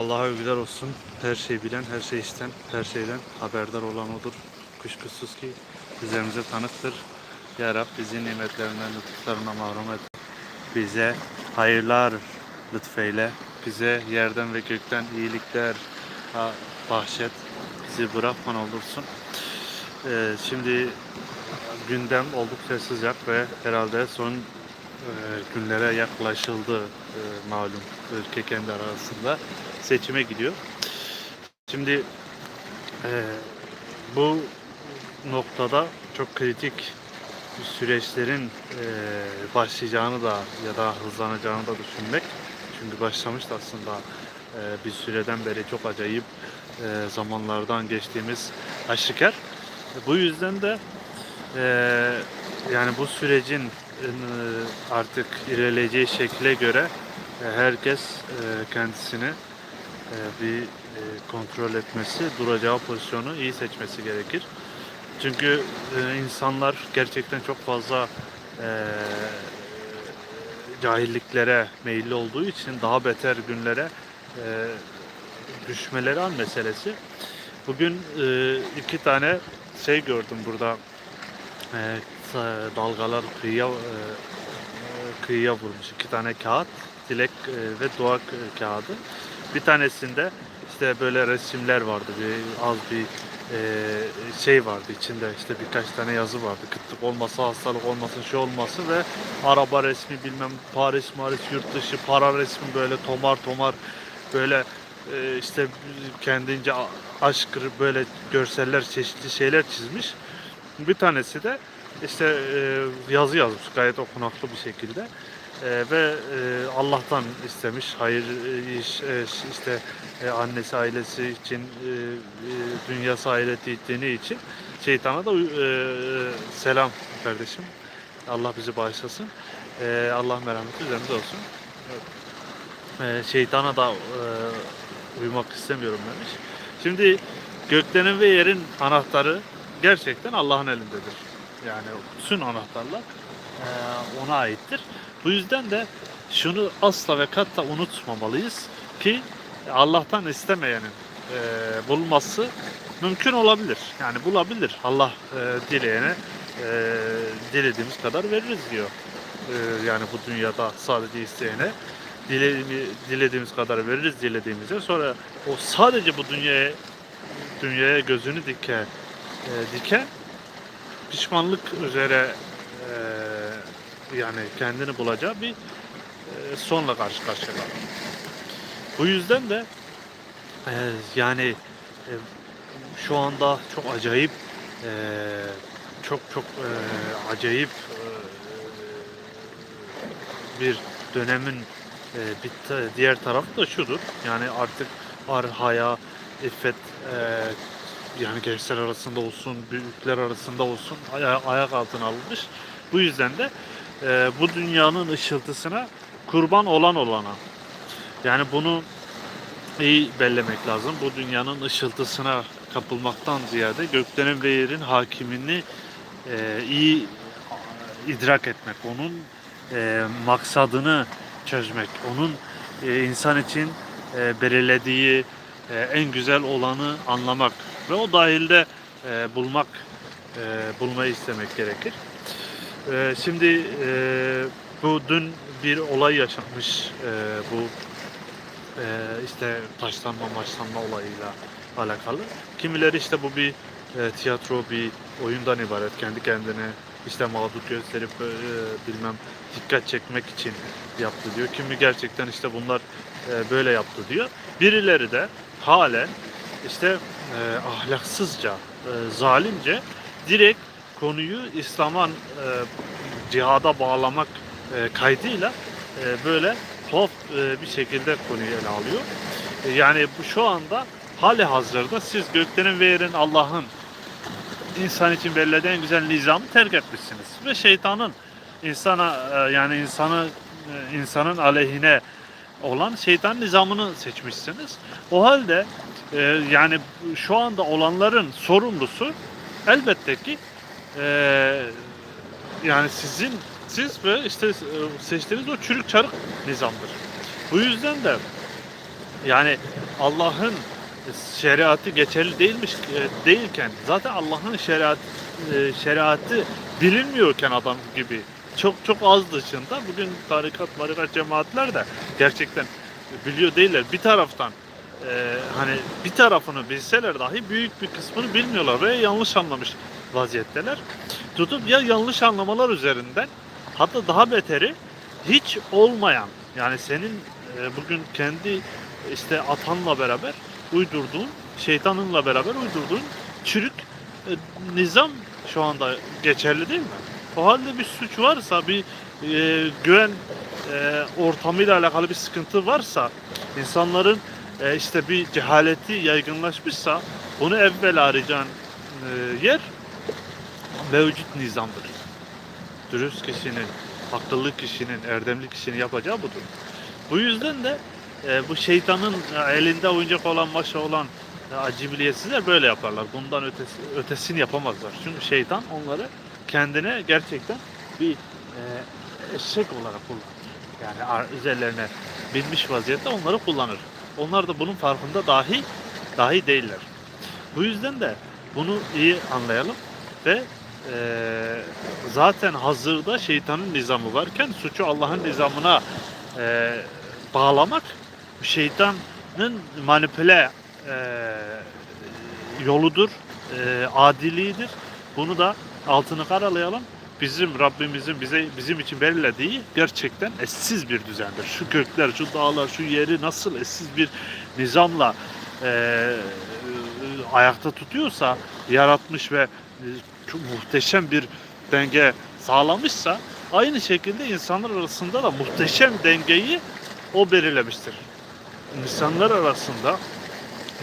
Allah'a övgüler olsun. Her şeyi bilen, her şey isten, her şeyden haberdar olan odur. Kuşkusuz ki üzerimize tanıktır. Ya Rab bizi nimetlerinden, lütuflarına mahrum et. Bize hayırlar lütfeyle. Bize yerden ve gökten iyilikler bahşet. Bizi bırakman olursun. Ee, şimdi gündem oldukça sıcak ve herhalde son günlere yaklaşıldı e, malum ülke kendi arasında seçime gidiyor. Şimdi e, bu noktada çok kritik süreçlerin e, başlayacağını da ya da hızlanacağını da düşünmek. Çünkü başlamıştı aslında bir süreden beri çok acayip zamanlardan geçtiğimiz aşikar. Bu yüzden de yani bu sürecin artık ilerleyeceği şekle göre e, herkes e, kendisini e, bir e, kontrol etmesi, duracağı pozisyonu iyi seçmesi gerekir. Çünkü e, insanlar gerçekten çok fazla e, cahilliklere meyilli olduğu için daha beter günlere e, düşmeleri an meselesi. Bugün e, iki tane şey gördüm burada. E, dalgalar kıyıya e, kıyıya vurmuş. iki tane kağıt, dilek e, ve dua kağıdı. Bir tanesinde işte böyle resimler vardı. Bir az bir şey vardı içinde işte birkaç tane yazı vardı. Kıtlık olmasa, hastalık olmasın, şey olmasın ve araba resmi bilmem Paris, Maris, yurt dışı para resmi böyle tomar tomar böyle işte kendince aşk böyle görseller, çeşitli şeyler çizmiş. Bir tanesi de işte e, yazı yazmış gayet okunaklı bir şekilde. E, ve e, Allah'tan istemiş hayır e, iş e, işte e, annesi ailesi için e, e, dünyası ahireti ettiğini için şeytana da e, selam kardeşim. Allah bizi bağışlasın. E, Allah merhameti üzerimize olsun. E, şeytana da e, uymak istemiyorum demiş. Şimdi göklerin ve yerin anahtarı gerçekten Allah'ın elindedir. Yani bütün anahtarlar e, ona aittir. Bu yüzden de şunu asla ve katta unutmamalıyız ki Allah'tan istemeyenin e, bulması mümkün olabilir. Yani bulabilir. Allah e, dileyene e, dilediğimiz kadar veririz diyor. E, yani bu dünyada sadece isteyene dilediğimi- dilediğimiz kadar veririz dilediğimize. Sonra o sadece bu dünyaya dünyaya gözünü dike e, diken pişmanlık üzere e, yani kendini bulacağı bir e, sonla karşı karşıya. Bu yüzden de e, yani e, şu anda çok acayip e, çok çok e, acayip e, bir dönemin e, bir diğer tarafı da şudur. Yani artık ar, haya, iffet e, yani gençler arasında olsun, büyükler arasında olsun aya- ayak altına alınmış. Bu yüzden de e, bu dünyanın ışıltısına kurban olan olana. Yani bunu iyi bellemek lazım. Bu dünyanın ışıltısına kapılmaktan ziyade göklerin ve yerin hakimini e, iyi idrak etmek, onun e, maksadını çözmek, onun e, insan için e, belirlediği e, en güzel olanı anlamak ve o dahilde e, bulmak, e, bulmayı istemek gerekir. E, şimdi e, bu dün bir olay yaşanmış e, bu e, işte taşlanma maçlanma olayıyla alakalı. Kimileri işte bu bir e, tiyatro bir oyundan ibaret kendi kendine işte mağdur gösterip e, bilmem dikkat çekmek için yaptı diyor. Kimi gerçekten işte bunlar e, böyle yaptı diyor. Birileri de halen işte e, ahlaksızca, e, zalimce direkt konuyu İslam'a e, cihada bağlamak e, kaydıyla e, böyle tuhaf e, bir şekilde konuyu ele alıyor. E, yani bu şu anda hali hazırda siz göklerin ve yerin Allah'ın insan için belirlediği en güzel nizamı terk etmişsiniz ve şeytanın insana e, yani insanı e, insanın aleyhine olan şeytan nizamını seçmişsiniz. O halde e, yani şu anda olanların sorumlusu elbette ki e, yani sizin siz ve işte e, seçtiğiniz o çürük çarık nizamdır. Bu yüzden de Yani Allah'ın şeriatı geçerli değilmiş e, değilken zaten Allah'ın şeriat e, şeriatı bilinmiyorken adam gibi çok çok az dışında bugün tarikat marikat cemaatler de gerçekten biliyor değiller. Bir taraftan e, hani bir tarafını bilseler dahi büyük bir kısmını bilmiyorlar ve yanlış anlamış vaziyetteler. Tutup ya yanlış anlamalar üzerinden hatta daha beteri hiç olmayan yani senin e, bugün kendi işte atanla beraber uydurduğun, şeytanınla beraber uydurduğun çürük e, nizam şu anda geçerli değil mi? O halde bir suç varsa, bir e, güven e, ortamıyla alakalı bir sıkıntı varsa, insanların e, işte bir cehaleti yaygınlaşmışsa, bunu evvel arayacağın e, yer mevcut nizamdır. Dürüst kişinin, akıllı kişinin, erdemli kişinin yapacağı budur. Bu yüzden de e, bu şeytanın e, elinde oyuncak olan, maşa olan e, acibiliyetsizler böyle yaparlar. Bundan ötesi, ötesini yapamazlar. Çünkü şeytan onları kendine gerçekten bir e, eşek olarak kullanır. Yani üzerlerine binmiş vaziyette onları kullanır. Onlar da bunun farkında dahi dahi değiller. Bu yüzden de bunu iyi anlayalım ve e, zaten hazırda şeytanın nizamı varken suçu Allah'ın nizamına e, bağlamak şeytanın manipüle e, yoludur, e, adiliğidir. Bunu da altını karalayalım. Bizim Rabbimizin bize bizim için belirlediği gerçekten eşsiz bir düzendir. Şu gökler, şu dağlar, şu yeri nasıl eşsiz bir nizamla e, ayakta tutuyorsa, yaratmış ve e, muhteşem bir denge sağlamışsa, aynı şekilde insanlar arasında da muhteşem dengeyi o belirlemiştir. İnsanlar arasında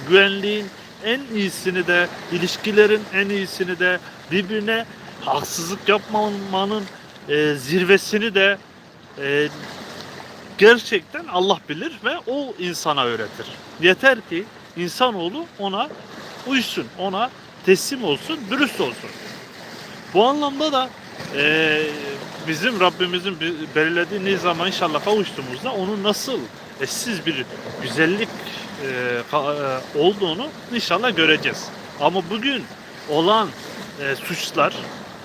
güvenliğin en iyisini de, ilişkilerin en iyisini de, birbirine haksızlık yapmamanın e, zirvesini de e, gerçekten Allah bilir ve o insana öğretir. Yeter ki insanoğlu ona uysun, ona teslim olsun, dürüst olsun. Bu anlamda da e, bizim Rabbimizin bi- belirlediği nizama inşallah kavuştuğumuzda onun nasıl eşsiz bir güzellik e, ka- e, olduğunu inşallah göreceğiz. Ama bugün olan e, suçlar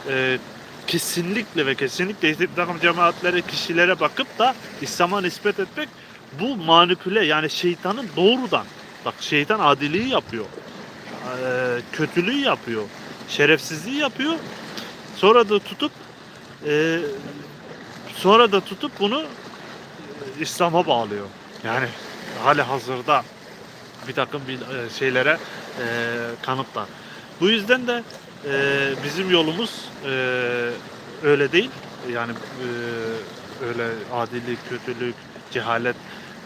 e, kesinlikle ve kesinlikle takım cemaatlere, kişilere bakıp da İslam'a nispet etmek bu manipüle yani şeytanın doğrudan bak şeytan adiliği yapıyor. E, kötülüğü yapıyor. Şerefsizliği yapıyor. Sonra da tutup e, sonra da tutup bunu İslam'a bağlıyor. Yani hali hazırda bir takım bir e, şeylere e, kanıtlar. Bu yüzden de e, bizim yolumuz e, öyle değil. Yani e, öyle adilik, kötülük, cehalet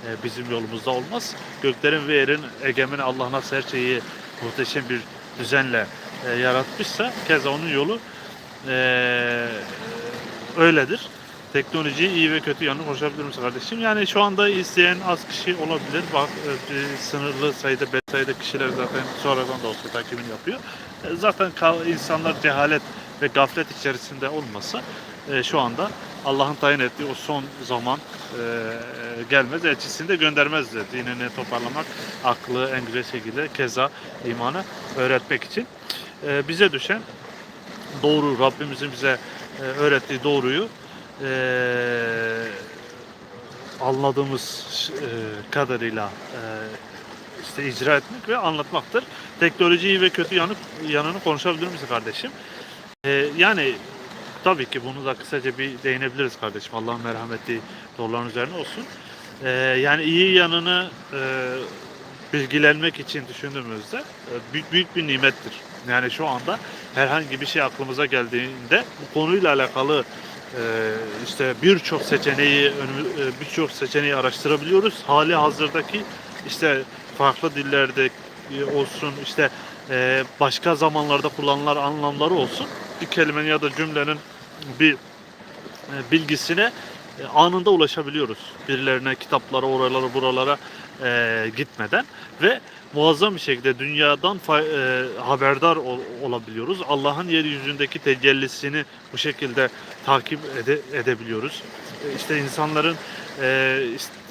e, bizim yolumuzda olmaz. Göklerin ve yerin egemeni Allah nasıl her şeyi muhteşem bir düzenle e, yaratmışsa keza onun yolu e, öyledir. Teknolojiyi iyi ve kötü yanını konuşabilir misin kardeşim? Yani şu anda izleyen az kişi olabilir. Bak e, sınırlı sayıda, sayıda kişiler zaten sonradan da olsa takibini yapıyor. Zaten insanlar cehalet ve gaflet içerisinde olmasa e, şu anda Allah'ın tayin ettiği o son zaman e, gelmez. Elçisini de göndermezdi. Dinini toparlamak, aklı en güzel şekilde keza imanı öğretmek için. E, bize düşen doğru Rabbimizin bize öğrettiği doğruyu anladığımız kadarıyla işte icra etmek ve anlatmaktır. Teknoloji iyi ve kötü yanı, yanını konuşabilir misin kardeşim? E, yani tabii ki bunu da kısaca bir değinebiliriz kardeşim. Allah'ın merhameti doğruların üzerine olsun. E, yani iyi yanını e, bilgilenmek için düşündüğümüzde e, büyük, büyük bir nimettir. Yani şu anda herhangi bir şey aklımıza geldiğinde bu konuyla alakalı e, işte birçok seçeneği e, birçok seçeneği araştırabiliyoruz. Hali hazırdaki işte farklı dillerde e, olsun işte e, başka zamanlarda kullanılan anlamları olsun bir kelimenin ya da cümlenin bir e, bilgisine anında ulaşabiliyoruz. Birilerine, kitaplara, oralara, buralara gitmeden ve muazzam bir şekilde dünyadan haberdar ol- olabiliyoruz. Allah'ın yeryüzündeki tecellisini bu şekilde takip ede- edebiliyoruz. İşte insanların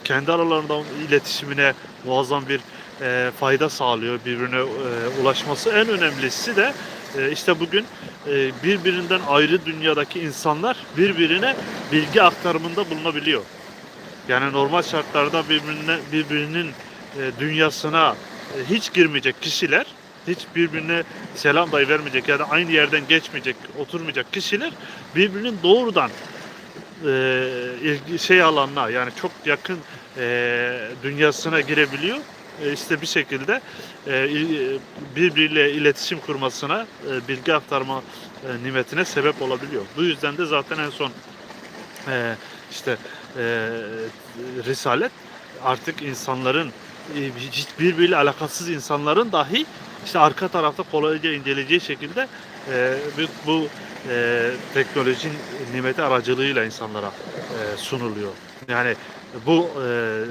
kendi aralarında iletişimine muazzam bir e, fayda sağlıyor birbirine e, ulaşması. En önemlisi de e, işte bugün e, birbirinden ayrı dünyadaki insanlar birbirine bilgi aktarımında bulunabiliyor. Yani normal şartlarda birbirine birbirinin e, dünyasına e, hiç girmeyecek kişiler, hiç birbirine selam dahi vermeyecek ya da aynı yerden geçmeyecek, oturmayacak kişiler birbirinin doğrudan e, şey alanına yani çok yakın e, dünyasına girebiliyor. E, işte bir şekilde e, il- birbiriyle iletişim kurmasına, e, bilgi aktarma e, nimetine sebep olabiliyor. Bu yüzden de zaten en son e, işte e, Risalet artık insanların e, hiç birbiriyle alakasız insanların dahi işte arka tarafta kolayca inceleyeceği şekilde e, bu, e, teknolojinin nimeti aracılığıyla insanlara e, sunuluyor. Yani bu e,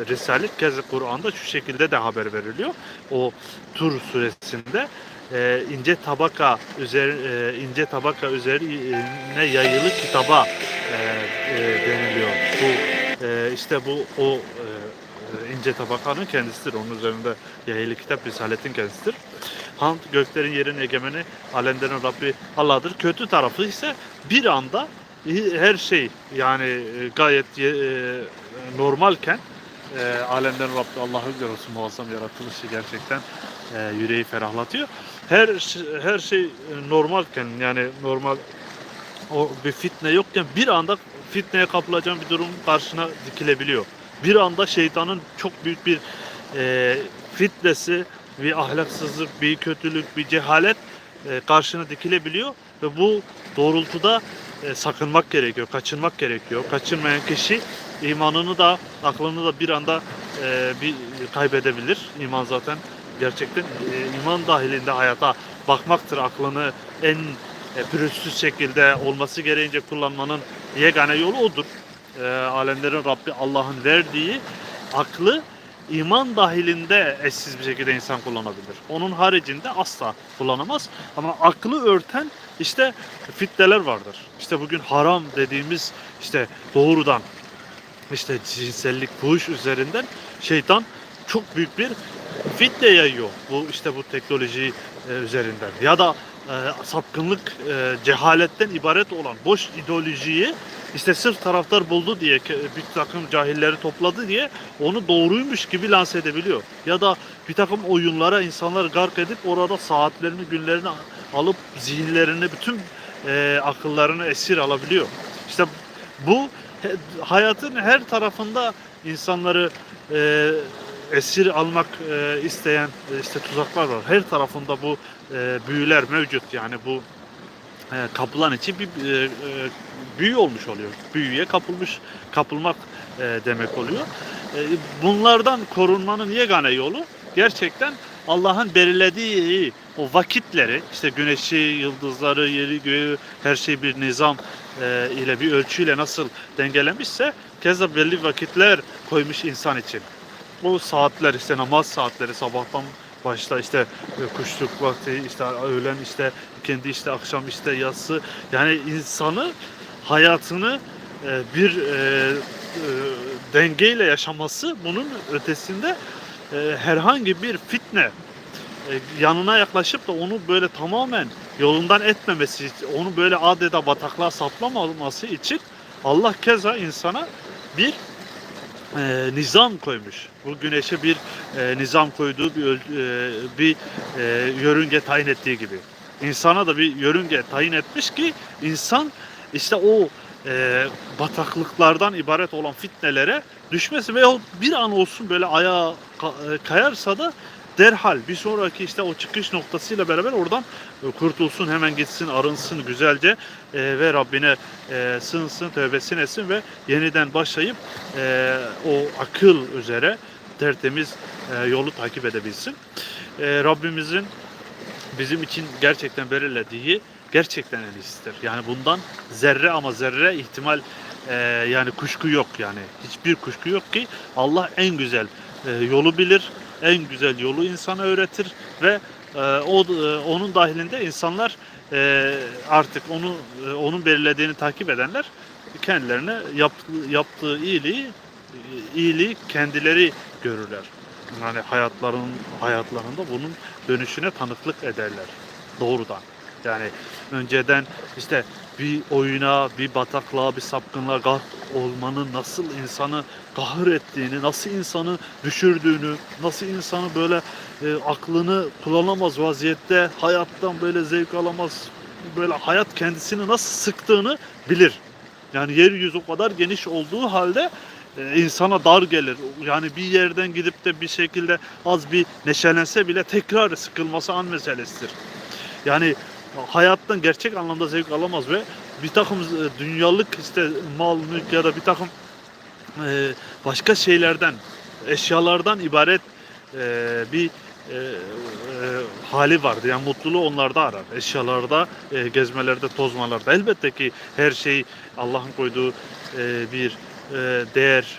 Risalet kez Kur'an'da şu şekilde de haber veriliyor. O Tur suresinde e, ince tabaka üzer e, ince tabaka üzerine yayılı kitaba e, e, deniliyor. Bu e, işte bu o e, ince tabakanın kendisidir. Onun üzerinde yayılı kitap Risaletin kendisidir. Hamd göklerin yerin egemeni, alemlerin Rabbi Allah'dır. Kötü tarafı ise bir anda her şey yani e, gayet ye- e, normalken e, alemlerin Rabbi Allah'ı görüyorsun muazzam yaratılışı gerçekten e, yüreği ferahlatıyor. Her her şey e, normalken yani normal o bir fitne yokken bir anda fitneye kapılacağın bir durum karşına dikilebiliyor. Bir anda şeytanın çok büyük bir e, fitnesi, bir ahlaksızlık, bir kötülük, bir cehalet e, karşına dikilebiliyor ve bu doğrultuda e, sakınmak gerekiyor, kaçınmak gerekiyor. Kaçınmayan kişi imanını da, aklını da bir anda e, bir kaybedebilir. İman zaten gerçekten e, iman dahilinde hayata bakmaktır. Aklını en e, pürüzsüz şekilde olması gereğince kullanmanın yegane yolu odur. E, alemlerin Rabbi Allah'ın verdiği aklı iman dahilinde eşsiz bir şekilde insan kullanabilir. Onun haricinde asla kullanamaz. Ama aklı örten işte fitneler vardır. İşte bugün haram dediğimiz işte doğrudan işte cinsellik, fuhuş üzerinden şeytan çok büyük bir fitne yayıyor. Bu işte bu teknoloji e, üzerinden. Ya da e, sapkınlık, e, cehaletten ibaret olan boş ideolojiyi işte sırf taraftar buldu diye bir takım cahilleri topladı diye onu doğruymuş gibi lanse edebiliyor. Ya da bir takım oyunlara insanları gark edip orada saatlerini, günlerini alıp zihinlerini, bütün e, akıllarını esir alabiliyor. İşte bu hayatın her tarafında insanları e, esir almak e, isteyen e, işte tuzaklar var. Her tarafında bu e, büyüler mevcut. Yani bu e, kapılan için bir e, e, büyü olmuş oluyor. Büyüye kapılmış, kapılmak e, demek oluyor. E, bunlardan korunmanın yegane yolu gerçekten Allah'ın belirlediği o vakitleri, işte güneşi, yıldızları, yeri, göğü, her şey bir nizam e, ile bir ölçüyle nasıl dengelemişse keza belli vakitler koymuş insan için. Bu saatler işte namaz saatleri sabahtan başta işte e, kuşluk vakti işte öğlen işte kendi işte akşam işte yatsı yani insanı hayatını e, bir e, dengeyle yaşaması bunun ötesinde e, herhangi bir fitne e, yanına yaklaşıp da onu böyle tamamen yolundan etmemesi, onu böyle adeta bataklığa saplamaması için Allah keza insana bir e, nizam koymuş. Bu güneşe bir e, nizam koyduğu bir, e, bir e, yörünge tayin ettiği gibi. İnsana da bir yörünge tayin etmiş ki insan işte o e, bataklıklardan ibaret olan fitnelere düşmesi veyahut bir an olsun böyle ayağa e, kayarsa da derhal bir sonraki işte o çıkış noktasıyla beraber oradan e, kurtulsun hemen gitsin arınsın güzelce e, ve Rabbine e, sığınsın tövbesini etsin ve yeniden başlayıp e, o akıl üzere tertemiz e, yolu takip edebilsin. E, Rabbimizin bizim için gerçekten belirlediği gerçekten en. Yani bundan zerre ama zerre ihtimal e, yani kuşku yok yani. Hiçbir kuşku yok ki Allah en güzel e, yolu bilir, en güzel yolu insana öğretir ve e, o e, onun dahilinde insanlar e, artık onu e, onun belirlediğini takip edenler kendilerine yap, yaptığı iyiliği iyiliği kendileri görürler. Yani hayatların hayatlarında bunun dönüşüne tanıklık ederler doğrudan. Yani önceden işte bir oyuna, bir bataklığa, bir sapkınlığa gark olmanın nasıl insanı kahır ettiğini, nasıl insanı düşürdüğünü, nasıl insanı böyle e, aklını kullanamaz vaziyette hayattan böyle zevk alamaz, böyle hayat kendisini nasıl sıktığını bilir. Yani yeryüzü o kadar geniş olduğu halde e, insana dar gelir. Yani bir yerden gidip de bir şekilde az bir neşelense bile tekrar sıkılması an meselesidir. Yani hayattan gerçek anlamda zevk alamaz ve bir takım e, dünyalık işte mal, mülk ya da bir takım e, başka şeylerden, eşyalardan ibaret e, bir hali vardı. Yani mutluluğu onlarda arar. Eşyalarda, gezmelerde, tozmalarda. Elbette ki her şey Allah'ın koyduğu bir değer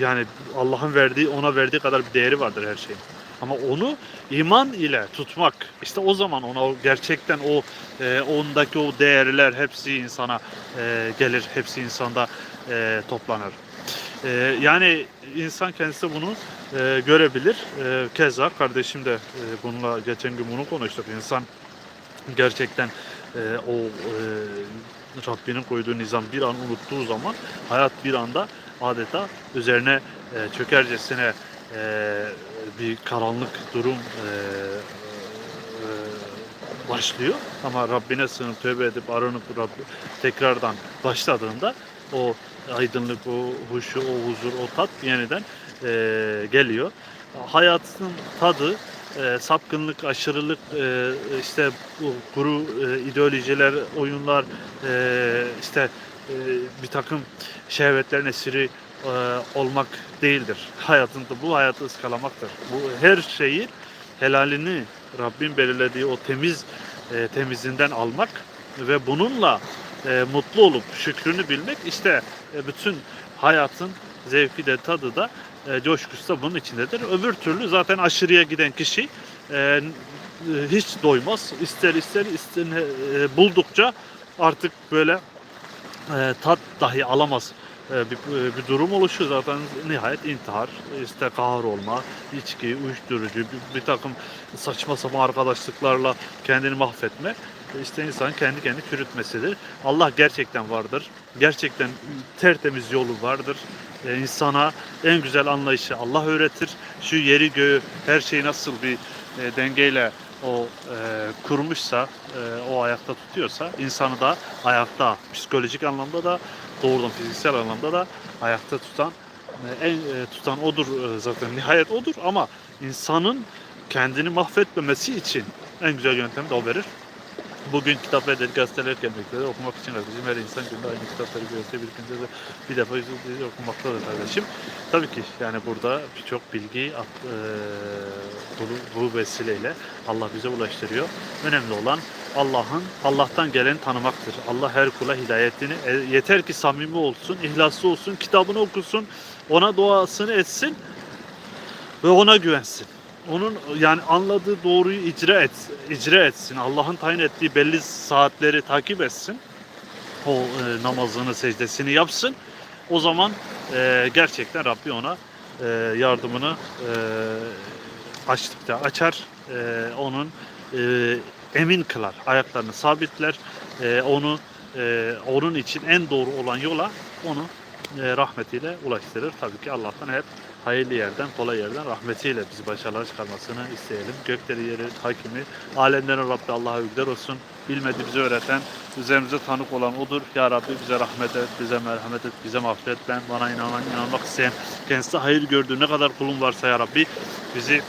yani Allah'ın verdiği ona verdiği kadar bir değeri vardır her şeyin. Ama onu iman ile tutmak işte o zaman ona gerçekten o e, ondaki o değerler hepsi insana e, gelir, hepsi insanda e, toplanır. E, yani insan kendisi bunu e, görebilir. E, keza kardeşim de e, bununla geçen gün bunu konuştuk. İnsan gerçekten e, o e, Rabbinin koyduğu nizam bir an unuttuğu zaman hayat bir anda adeta üzerine e, çökercesine e, bir karanlık durum e, e, başlıyor. Ama Rabbine sığınıp tövbe edip aranıp Rabbi tekrardan başladığında o aydınlık, o huşu, o huzur, o tat yeniden e, geliyor. Hayatın tadı e, sapkınlık, aşırılık, e, işte kuru e, ideolojiler, oyunlar, e, işte e, bir takım şehvetlerin esiri e, olmak değildir. Hayatında bu hayatı ıskalamaktır. Bu her şeyi helalini Rabbin belirlediği o temiz e, temizinden almak ve bununla e, mutlu olup şükrünü bilmek işte e, bütün hayatın zevki de tadı da e, coşkusu da bunun içindedir. Öbür türlü zaten aşırıya giden kişi e, hiç doymaz. İster ister ister e, buldukça artık böyle e, tat dahi alamaz bir, e, bir durum oluşuyor zaten nihayet intihar, işte kahır olma, içki, uyuşturucu, bir, bir takım saçma sapan arkadaşlıklarla kendini mahvetme işte insanın kendi kendi çürütmesidir. Allah gerçekten vardır. Gerçekten tertemiz yolu vardır. E, insana en güzel anlayışı Allah öğretir. Şu yeri göğü her şeyi nasıl bir e, dengeyle o e, kurmuşsa, e, o ayakta tutuyorsa insanı da ayakta psikolojik anlamda da doğrudan fiziksel anlamda da ayakta tutan e, en e, tutan odur e, zaten nihayet odur ama insanın kendini mahvetmemesi için en güzel yöntemi de o verir. Bugün kitap ve gazeteler gelmektedir. Okumak için kardeşim her insan günde aynı kitapları görse bir de bir defa yüz okumaktadır kardeşim. Tabii ki yani burada birçok bilgi at, e, bu vesileyle Allah bize ulaştırıyor. Önemli olan Allah'ın Allah'tan gelen tanımaktır. Allah her kula hidayetini e, yeter ki samimi olsun, ihlaslı olsun, kitabını okusun, ona duasını etsin ve ona güvensin. Onun yani anladığı doğruyu icra et, icra etsin. Allah'ın tayin ettiği belli saatleri takip etsin. O e, namazını, secdesini yapsın. O zaman e, gerçekten Rabbi ona e, yardımını e, açtıkça açar. E, onun e, emin kılar. Ayaklarını sabitler. E, onu e, onun için en doğru olan yola onu e, rahmetiyle ulaştırır. Tabii ki Allah'tan hep hayırlı yerden, kolay yerden rahmetiyle bizi başarılar çıkarmasını isteyelim. Gökleri yeri hakimi, alemlerin Rabbi Allah'a övgüler olsun. Bilmedi bize öğreten, üzerimize tanık olan odur. Ya Rabbi bize rahmet et, bize merhamet et, bize mağfiret ben, bana inanan, inanmak isteyen, kendisi hayır gördüğü ne kadar kulun varsa ya Rabbi bizi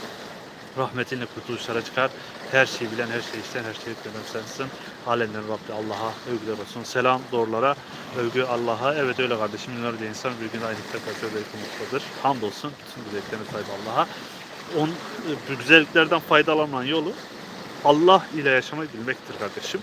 rahmetinle kurtuluşlara çıkar. Her şeyi bilen, her şeyi isteyen, her şeyi gören sensin. Alemlerin Rabbi Allah'a övgüler olsun. Selam doğrulara, övgü Allah'a. Evet öyle kardeşim. Binlerce insan bir gün aynı kitapta şöyle yıkılmaktadır. Hamdolsun. Bütün güzelliklerine sahip Allah'a. On, bu güzelliklerden faydalanan yolu Allah ile yaşamayı bilmektir kardeşim.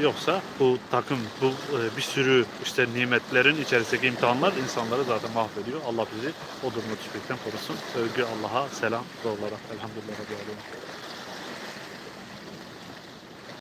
Yoksa bu takım, bu e, bir sürü işte nimetlerin içerisindeki imtihanlar insanları zaten mahvediyor. Allah bizi o duruma düşmekten korusun. Övgü Allah'a, selam doğrulara. Elhamdülillah.